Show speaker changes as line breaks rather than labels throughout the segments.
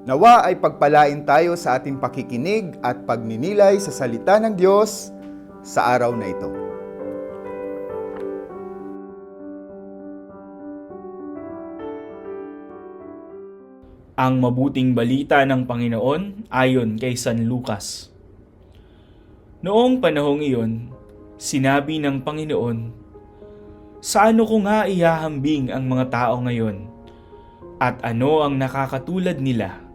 Nawa ay pagpalain tayo sa ating pakikinig at pagninilay sa salita ng Diyos sa araw na ito.
Ang mabuting balita ng Panginoon ayon kay San Lucas. Noong panahong iyon, sinabi ng Panginoon, Sa ano ko nga ihahambing ang mga tao ngayon? At ano ang nakakatulad nila?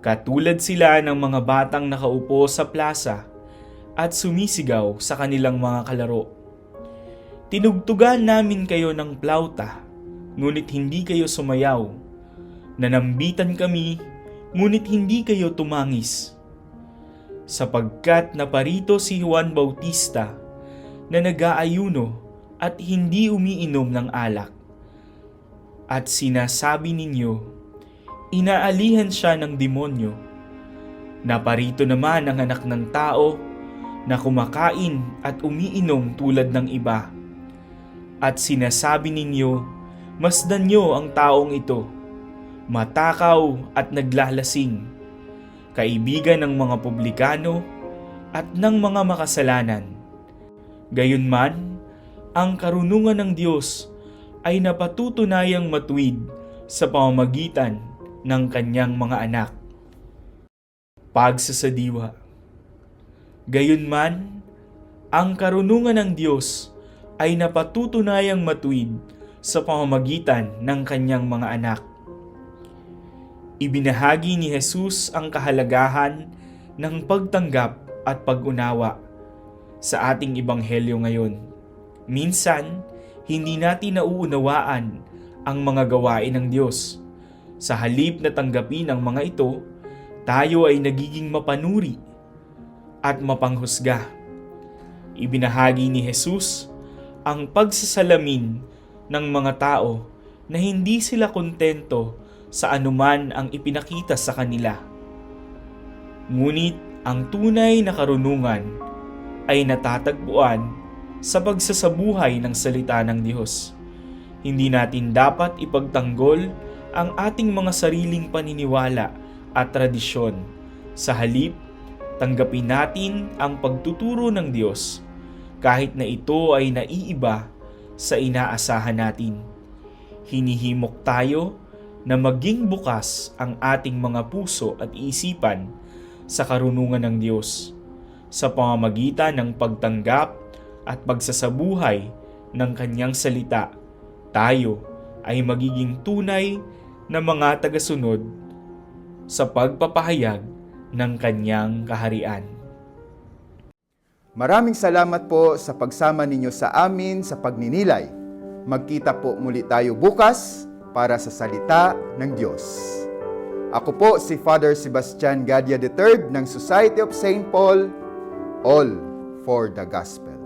Katulad sila ng mga batang nakaupo sa plaza at sumisigaw sa kanilang mga kalaro. Tinugtugan namin kayo ng plauta, ngunit hindi kayo sumayaw. Nanambitan kami, ngunit hindi kayo tumangis. Sapagkat naparito si Juan Bautista na nag-aayuno at hindi umiinom ng alak. At sinasabi ninyo, inaalihan siya ng demonyo. Naparito naman ang anak ng tao na kumakain at umiinom tulad ng iba. At sinasabi ninyo, masdan nyo ang taong ito matakaw at naglalasing, kaibigan ng mga publikano at ng mga makasalanan. Gayunman, ang karunungan ng Diyos ay napatutunayang matuwid sa pamamagitan ng kanyang mga anak. Pagsasadiwa Gayunman, ang karunungan ng Diyos ay napatutunayang matuwid sa pamamagitan ng kanyang mga anak ibinahagi ni Jesus ang kahalagahan ng pagtanggap at pag-unawa sa ating ebanghelyo ngayon. Minsan, hindi natin nauunawaan ang mga gawain ng Diyos. Sa halip na tanggapin ang mga ito, tayo ay nagiging mapanuri at mapanghusga. Ibinahagi ni Jesus ang pagsasalamin ng mga tao na hindi sila kontento sa anuman ang ipinakita sa kanila. Ngunit ang tunay na karunungan ay natatagpuan sa pagsasabuhay ng salita ng Diyos. Hindi natin dapat ipagtanggol ang ating mga sariling paniniwala at tradisyon. Sa halip, tanggapin natin ang pagtuturo ng Diyos kahit na ito ay naiiba sa inaasahan natin. Hinihimok tayo na maging bukas ang ating mga puso at isipan sa karunungan ng Diyos sa pamamagitan ng pagtanggap at pagsasabuhay ng Kanyang salita. Tayo ay magiging tunay na mga tagasunod sa pagpapahayag ng Kanyang kaharian.
Maraming salamat po sa pagsama ninyo sa amin sa pagninilay. Magkita po muli tayo bukas para sa salita ng Diyos. Ako po si Father Sebastian Gadia III ng Society of St. Paul, all for the Gospel.